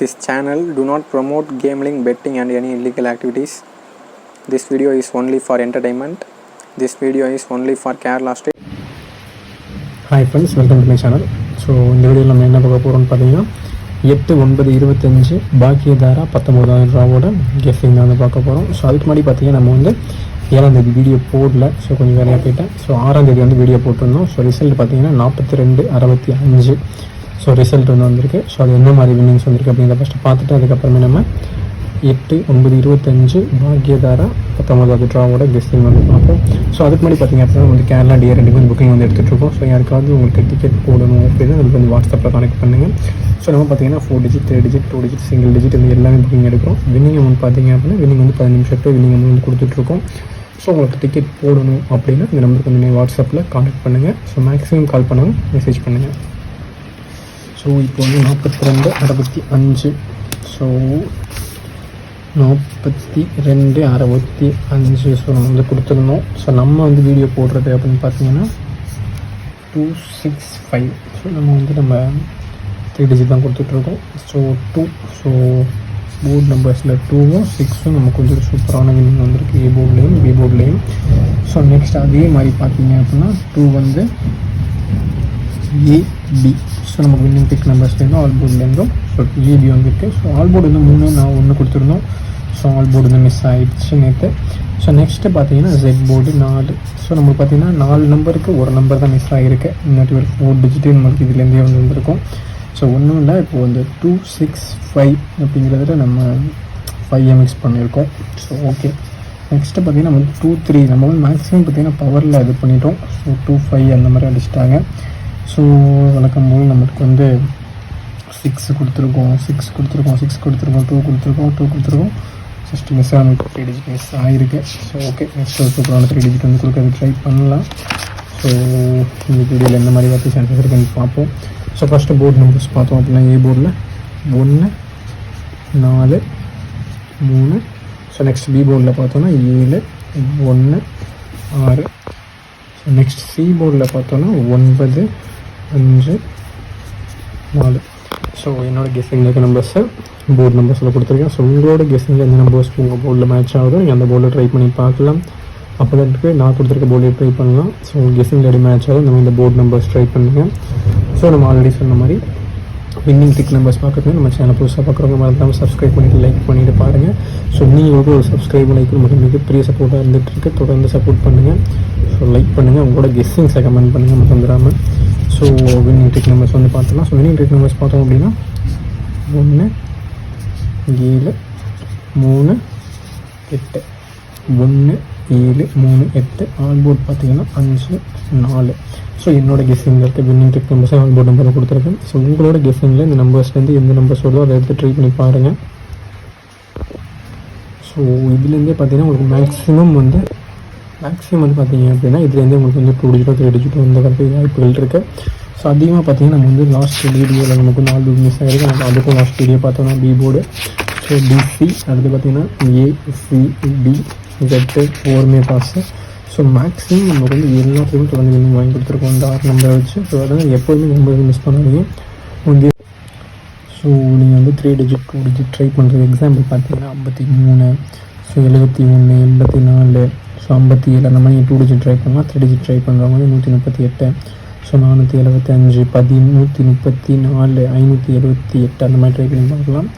This channel. Do not promote gambling, betting and any illegal activities. This video is only for entertainment. This video is only for Kerala state. Hi friends welcome to my channel so இந்த வீடியோவில் நம்ம என்ன பார்க்க போகிறோம்னு பார்த்தீங்கன்னா எட்டு ஒன்பது இருபத்தஞ்சு பாக்கியதாரா பத்தொம்போதாயிரம் ரூபாவோட கெஸ்டிங் தான் வந்து பார்க்க போகிறோம் ஸோ அதுக்கு முன்னாடி பார்த்தீங்கன்னா நம்ம வந்து ஏழாம் தேதி வீடியோ போடல. ஸோ கொஞ்சம் வேலையாக போயிட்டேன். ஸோ ஆறாம் தேதி வந்து வீடியோ போட்டிருந்தோம். ஸோ ரிசல்ட் பார்த்தீங்கன்னா நாற்பத்தி ரெண்டு அறுபத்தி அஞ்சு. ஸோ ரிசல்ட் வந்து வந்திருக்கு. ஸோ அது என்ன மாதிரி வின்னிங்ஸ் வந்திருக்கு அப்படிங்கிறத ஃபஸ்ட்டு பார்த்துட்டு அதுக்கப்புறமே நம்ம எட்டு ஒன்பது இருபத்தஞ்சு பாக்கியதாரா பத்தொம்பதாவது ட்ராவோட கெஸ்டிங் வந்து பார்ப்போம். ஸோ அதுக்கு முன்னாடி பார்த்தீங்க அப்படின்னா வந்து கேரளா டிஆர் ரெண்டு வந்து புக்கிங் வந்து எடுத்துகிட்ருக்கோம் ஸோ யாருக்காவது உங்களுக்கு டிக்கெட் போடணும் அப்படின்னா அதுக்கு வந்து வாட்ஸ்அப்பில் கனெக்ட் பண்ணுங்கள் ஸோ நம்ம பார்த்தீங்கன்னா four digit three digit two digit single digit இந்த எல்லாமே புக்கிங் எடுக்கிறோம். வின்னிங் அமௌண்ட் பார்த்திங்க அப்படின்னா வின்னிங் வந்து பதினஞ்சு நிமிஷத்துக்கு வின்னிங் அமௌண்ட் வந்து கொடுத்துட்ருக்கோம் ஸோ உங்களுக்கு டிக்கெட் போடணும் அப்படின்னா இந்த நம்பருக்கு வந்து வாட்ஸ்அப்பில் கான்டாக்ட் பண்ணுங்கள் ஸோ மேக்ஸிமம் கால் பண்ணுங்கள் மெசேஜ் பண்ணுங்கள் ஸோ இப்போ வந்து நாற்பத்தி ரெண்டு அறுபத்தி அஞ்சு. ஸோ நாற்பத்தி ரெண்டு அறுபத்தி அஞ்சு. ஸோ நம்ம வந்து கொடுத்துருந்தோம் ஸோ நம்ம வந்து வீடியோ போடுறது அப்படின்னு பார்த்தீங்கன்னா டூ சிக்ஸ் ஃபைவ் ஸோ நம்ம வந்து நம்ம த்ரீ டிஜிட் தான் கொடுத்துட்ருக்கோம். ஸோ டூ ஸோ போர்டு நம்பர்ஸில் டூவும் சிக்ஸும் நமக்கு கொஞ்சம் சூப்பரான வின்னிங் வந்திருக்கு. ஏ போர்ட்லேயும் பி போர்ட்லேயும் ஸோ நெக்ஸ்ட் அதே மாதிரி பார்த்தீங்க அப்படின்னா டூ வந்து ஏபி ஸோ நமக்கு வின்னிங் பிக் வேணும். ஆல் போர்ட்லேருந்தும் ஸோ ஏபி வந்துட்டு ஸோ ஆல் போர்டு வந்து மூணு நான் ஒன்று கொடுத்துருந்தோம். ஸோ ஆல் போர்டு வந்து மிஸ் ஆகிடுச்சு நேற்று ஸோ நெக்ஸ்ட்டு பார்த்தீங்கன்னா ஜெட் போர்டு நாலு. ஸோ நம்மளுக்கு பார்த்தீங்கன்னா நாலு நம்பருக்கு ஒரு நம்பர் தான் மிஸ் ஆகிருக்கு இன்னொரு ஒரு ஃபோர் டிஜிட்டு நம்மளுக்கு இதுலேருந்தே வந்து வந்திருக்கும். ஸோ ஒன்றும் இல்லை. இப்போது வந்து டூ சிக்ஸ் ஃபைவ் அப்படிங்கிறதுல நம்ம ஃபைவ் எம்எக்ஸ் பண்ணியிருக்கோம். ஸோ ஓகே நெக்ஸ்ட்டு பார்த்தீங்கன்னா நம்ம டூ த்ரீ நம்ம வந்து மேக்ஸிமம் பார்த்தீங்கன்னா பவரில் இது பண்ணிட்டோம். ஸோ டூ ஃபைவ் அந்த மாதிரி அடிச்சிட்டாங்க. ஸோ வழக்கம் போல் நம்மளுக்கு வந்து சிக்ஸ் கொடுத்துருக்கோம். சிக்ஸ் கொடுத்துருக்கோம். சிக்ஸ் கொடுத்துருக்கோம். டூ கொடுத்துருக்கோம். டூ கொடுத்துருக்கோம். ஜஸ்ட் மிஸ் ஆன த்ரீ டிஜிட் மிஸ் ஆகிருக்கு ஸோ ஓகே நெக்ஸ்ட் ஒரு சூப்பரான த்ரீ டிஜிட் வந்து கொடுக்கறது ட்ரை பண்ணலாம். ஸோ இந்த வீடியோவில் எந்த மாதிரி வார்த்தை சான்சஸ் இருக்குன்னு பார்ப்போம். ஸோ ஃபஸ்ட்டு போர்டு நம்பர்ஸ் பார்த்தோம் அப்படின்னா ஏ போர்டில் ஒன்று நாலு மூணு. ஸோ நெக்ஸ்ட் பி போர்டில் பார்த்தோன்னா ஏழு ஒன்று ஆறு. ஸோ நெக்ஸ்ட் சி போர்டில் பார்த்தோன்னா ஒன்பது. அஞ்சு நாலு. ஸோ என்னோடய கெஸ்ஸிங்கில் இருக்க நம்பர்ஸை போர்டு நம்பர்ஸில் கொடுத்துருக்கேன். ஸோ உங்களோட கெஸ்ஸிங்கில் எந்த நம்பர்ஸ் உங்கள் போர்டில் மேட்ச் ஆகுதோ நீங்கள் அந்த போர்டில் ட்ரை பண்ணி பார்க்கலாம். அப்போதான்ட்டு நான் கொடுத்துருக்க போர்டில் ட்ரை பண்ணலாம். ஸோ உங்கள் கெஸ்ஸிங்கில் எப்படி மேட்ச் ஆகும் நம்ம இந்த போர்டு நம்பர்ஸ் ட்ரை பண்ணுங்கள் ஸோ நம்ம ஆல்ரெடி சொன்ன மாதிரி வின்னிங் டிக் நம்பர்ஸ் பார்க்குறது நம்ம சேனல் புதுசாக பார்க்குறவங்க மறக்காமல் சப்ஸ்கிரைப் பண்ணிவிட்டு லைக் பண்ணிவிட்டு பாருங்கள் ஸோ நீங்கள் ஒரு சப்ஸ்கிரைப் லைக் மட்டும் மிகப்பெரிய சப்போர்ட்டாக இருந்துகிட்ருக்கு தொடர்ந்து சப்போர்ட் பண்ணுங்கள் ஸோ லைக் பண்ணுங்கள் உங்களோட கெஸ்ஸிங்ஸை கமெண்ட் பண்ணுங்கள் மறந்துடாமல் ஸோ வின்னிங் டெக் நம்பர்ஸ் வந்து பார்த்தோம்னா ஸோ வின்னிங் டெக் நம்பர்ஸ் பார்த்தோம் அப்படின்னா ஒன்று ஏழு மூணு எட்டு. ஒன்று ஏழு மூணு எட்டு. ஆல் போர்ட் பார்த்தீங்கன்னா அஞ்சு நாலு. ஸோ என்னோட கெஸ்ஸிங்கில் இருக்க winning deck numbers all board number கொடுத்துருக்கேன். ஸோ உங்களோட கெஸ்ஸிங்கில் இந்த நம்பர்ஸ்லேருந்து எந்த நம்பர்ஸ் வருதோ அதை எடுத்து ட்ரை பண்ணி பாருங்கள் ஸோ இதுலேருந்தே பார்த்தீங்கன்னா உங்களுக்கு மேக்ஸிமம் வந்து மேக்ஸிமம் வந்து பார்த்தீங்க அப்படின்னா இதுலேருந்து உங்களுக்கு வந்து டூ டிஜிட்டோ த்ரீ டிஜிட்டோ வந்து வரது வாய்ப்புகள் இருக்குது ஸோ அதிகமாக பார்த்தீங்கன்னா நம்ம வந்து லாஸ்ட் வீடியோவில் நமக்கு நாலு போர்டு மிஸ் ஆகிருக்கு நம்ம அதுக்கும் லாஸ்ட் வீடியோ பார்த்தோம்னா பி போர்டு ஸோ பிசி அடுத்து பார்த்தீங்கன்னா ஏசிடி ஜெட்டு ஃபோர்மே பாஸு ஸோ மேக்ஸிமம் நமக்கு வந்து எல்லாத்துலேயுமே தொடர்ந்து வின்னிங் வாங்கி கொடுத்துருக்கோம் இந்த ஆறு நம்பரை வச்சு. ஸோ அதனால் எப்போதுமே நம்பர் மிஸ் பண்ணாதீங்க. வந்து ஸோ நீங்கள் வந்து three digit two digit try பண்ணுறது எக்ஸாம்பிள் பார்த்தீங்கன்னா ஐம்பத்தி மூணு ஸோ எழுபத்தி ஒன்று எண்பத்தி நாலு ஐம்பத்தி ஏழு அந்த மாதிரி டூ டிஜிட் ட்ரை பண்ணலாம் த்ரீ டிஜிட் ட்ரை பண்ணுறவங்க வந்து நூற்றி முப்பத்தி எட்டு ஸோ நானூற்றி எழுபத்தி அஞ்சு பதி நூற்றி முப்பத்தி நாலு ஐநூற்றி எழுபத்தி எட்டு அந்த மாதிரி ட்ரை பண்ணி பார்க்கலாம்.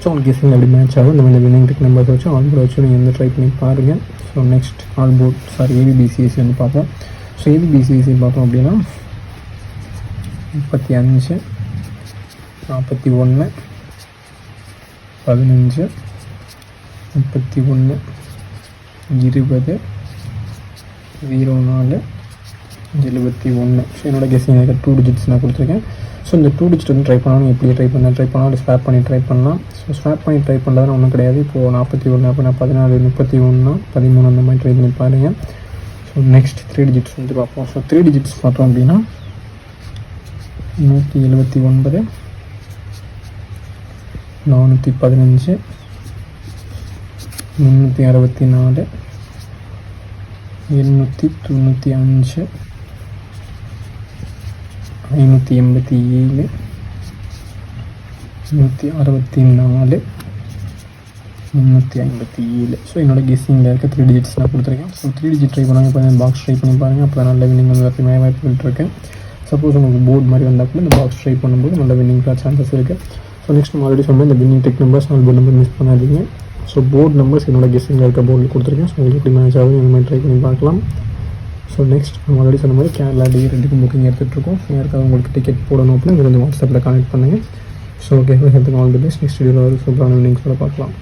ஸோ உங்களுக்கு கெஸ்ஸிங் எப்படி மேட்ச் ஆகும்? இந்த மாதிரி வின்னிங் டிக் நம்பர்ஸ் வச்சு ஆல் போர்ட் வச்சு நீங்கள் வந்து ட்ரை பண்ணி பாருங்கள் so next all board sorry A B B C S C வந்து பார்ப்போம். ஸோ ஏபிபிசிஎஸ்சி பார்த்தோம் அப்படின்னா முப்பத்தி அஞ்சு நாற்பத்தி ஒன்று பதினஞ்சு முப்பத்தி ஒன்று இருபது ஜீரோ நாலு எழுபத்தி ஒன்று. ஸோ என்னோட கெஸ்ஸிங் எனக்கு டூ டிஜிட்ஸ் நான் கொடுத்துருக்கேன். ஸோ இந்த டூ டிஜிட் வந்து ட்ரை பண்ணாலும் எப்படி ட்ரை பண்ண ட்ரை பண்ணாலும் ஸ்வாப் பண்ணி ட்ரை பண்ணலாம். ஸோ ஸ்வாப் பண்ணி ட்ரை பண்ணுறதுனா ஒன்றும் கிடையாது. இப்போது நாற்பத்தி ஒன்று அப்படின்னா பதினாலு முப்பத்தி ஒன்று பதிமூணு அந்த மாதிரி ட்ரை பண்ணி பாருங்கள் ஸோ நெக்ஸ்ட் த்ரீ டிஜிட்ஸ் வந்து பார்ப்போம். ஸோ த்ரீ டிஜிட்ஸ் பார்த்தோம் அப்படின்னா நூற்றி எழுபத்தி ஒன்பது நானூற்றி பதினஞ்சு முந்நூற்றி அறுபத்தி நாலு எண்ணூற்றி தொண்ணூற்றி அஞ்சு ஐநூற்றி எண்பத்தி ஏழு நூற்றி அறுபத்தி நாலு முந்நூற்றி ஐம்பத்தி ஏழு ஸோ என்னோட கெஸ்ஸிங்கில் இருக்க த்ரீ டிஜிட்ஸ் நான் கொடுத்துருக்கேன் ஸோ த்ரீ டிஜிட் ட்ரை பண்ணாங்க இப்போ பாக்ஸ் ட்ரை பண்ணி பாருங்கள் அப்போ நல்ல வின்னிங் வந்து வரதுக்கு வாய்ப்புகள் இருக்கேன் சப்போஸ் உங்களுக்கு போர்டு மாதிரி வந்தால் கூட இந்த பாக்ஸ் ட்ரை பண்ணும்போது நல்ல வின்னிங் சான்சஸ் இருக்குது ஸோ நெக்ஸ்ட் நம்ம ஆல்ரெடி சொன்ன இந்த வின்னிங் டெக் நம்பர்ஸ் நாலு போர்டு நம்பர் மிஸ் பண்ணாதீங்க ஸோ போர்டு நம்பர்ஸ் என்னோட கெஸ்ஸிங்கில் இருக்க போர்டில் கொடுத்துருக்கேன். ஸோ உங்களுக்கு எப்படி மேட்ச் ஆகுது இந்த மாதிரி ட்ரை பண்ணி பார்க்கலாம். ஸோ நெக்ஸ்ட் நம்ம ஆல்ரெடி சொன்ன மாதிரி கேரளா டி ரெண்டுக்கும் புக்கிங் எடுத்துகிட்ருக்கோம் ஸோ யாருக்காவது உங்களுக்கு டிக்கெட் போடணும் அப்படின்னா இதில் வந்து வாட்ஸ்அப்பில் கனெக்ட் பண்ணுங்கள் ஸோ ஓகே ஹெல்த்துக்கு ஆல் தி பெஸ்ட் நெக்ஸ்ட் வீடியோவில் ஒரு சூப்பரான வின்னிங்ஸோட பார்க்கலாம்.